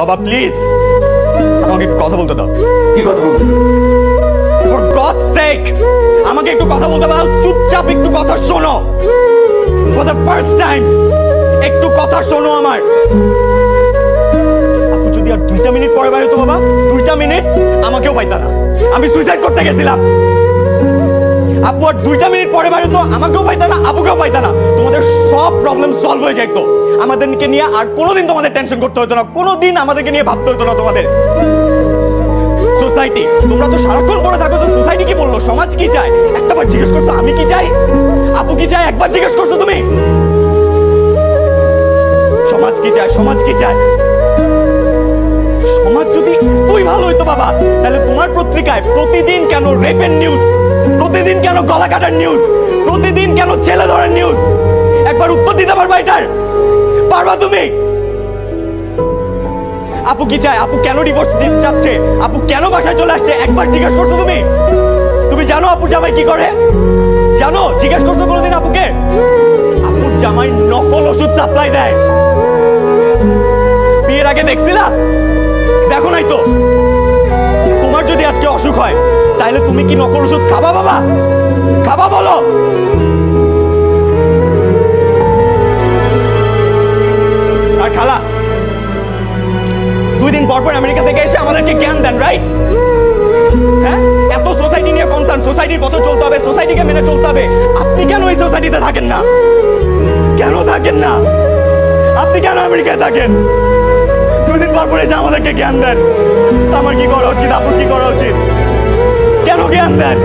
বাবা প্লিজ আমাকে একটু কথা বলতে দাও। কি কথা বলতে? ফর গড সেক আমাকে একটু কথা বলতে দাও চুপচাপ একটু কথা শোনো। ফর দ্য ফার্স্ট টাইম একটু কথা শোনো আমার আপু যদি আর দুইটা মিনিট পরে বাইরে তো বাবা দুইটা মিনিট আমাকেও পাইতা না। আমি সুইসাইড করতে গেছিলাম। আপু আর দুইটা মিনিট পরে বাইরে তো আমাকেও পাইতা না আপুকেও পাইতা না। তোমাদের সব প্রবলেম সলভ হয়ে যেত আমাদেরকে নিয়ে আর কোনোদিন তোমাদের টেনশন করতে হতো না, কোনোদিন আমাদেরকে নিয়ে ভাবতে হতো না তোমাদের। সোসাইটি তোমরা তো সারাক্ষণ পড়ে থাকো, তো সোসাইটি কি বলল? সমাজ কি চায়? একটাবার জিজ্ঞেস করছ, আমি কি চাই? আপু কি চাই একবার জিজ্ঞেস করছ তুমি? সমাজ কি চায়? সমাজ কি চায়? সমাজ যদি তুই ভালো হইতো বাবা, তাহলে তোমার পত্রিকায় প্রতিদিন কেন রেপের নিউজ প্রতিদিন কেন গলা কাটার নিউজ প্রতিদিন কেন ছেলে ধরার নিউজ একবার উত্তর দিতে পারবা এটার? পারবা তুমি? আপু কি চায়? আপু কেন ডিভোর্স দিতে চাচ্ছে? আপু কেন বাসায় চলে আসছে? একবার জিজ্ঞেস করছ তুমি? তুমি জানো আপু জামাই কি করে? জানো? জিজ্ঞেস করছ কোনোদিন আপুকে? আপুর জামাই নকল ওষুধ সাপ্লাই দেয়। বিয়ের আগে দেখছিলা? দেখো নাই তো। তোমার যদি আজকে অসুখ হয়, তাহলে তুমি কি নকল ওষুধ খাবা বাবা? খাবা বলো। আমাদেরকে জ্ঞান দেন রাইট হ্যাঁ? এত সোসাইটি নিয়ে কনসার্ন সোসাইটির পথে চলতে হবে সোসাইটিকে মেনে চলতে হবে। আপনি কেন এই সোসাইটিতে থাকেন না? কেন থাকেন না? আপনি কেন আমেরিকায় থাকেন? দুদিন পর পরে এসে আমাদেরকে জ্ঞান দেন। আমার কি করা উচিত? আপনার কি করা উচিত? কেন জ্ঞান দেন?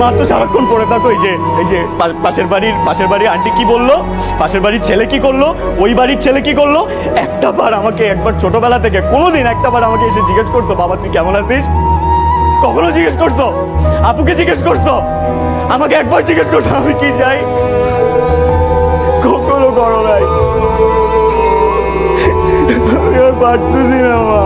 মা তো সারাক্ষণ পড়ে থাকো, এই যে এই যে পাশের বাড়ির পাশের বাড়ির আন্টি কি বলল? পাশের বাড়ির ছেলে কি করল? ওই বাড়ির ছেলে কি করল? একটা বার আমাকে একবার ছোটবেলা থেকে, কোনোদিন একটা বার আমাকে এসে জিজ্ঞেস করছ, বাবা, তুই কেমন আছিস? কখনো জিজ্ঞেস করছ? আপুকে জিজ্ঞেস করছ? আমাকে একবার জিজ্ঞেস করছ, আমি কি চাই কখনো করো নাই। পারতেছি না, মা।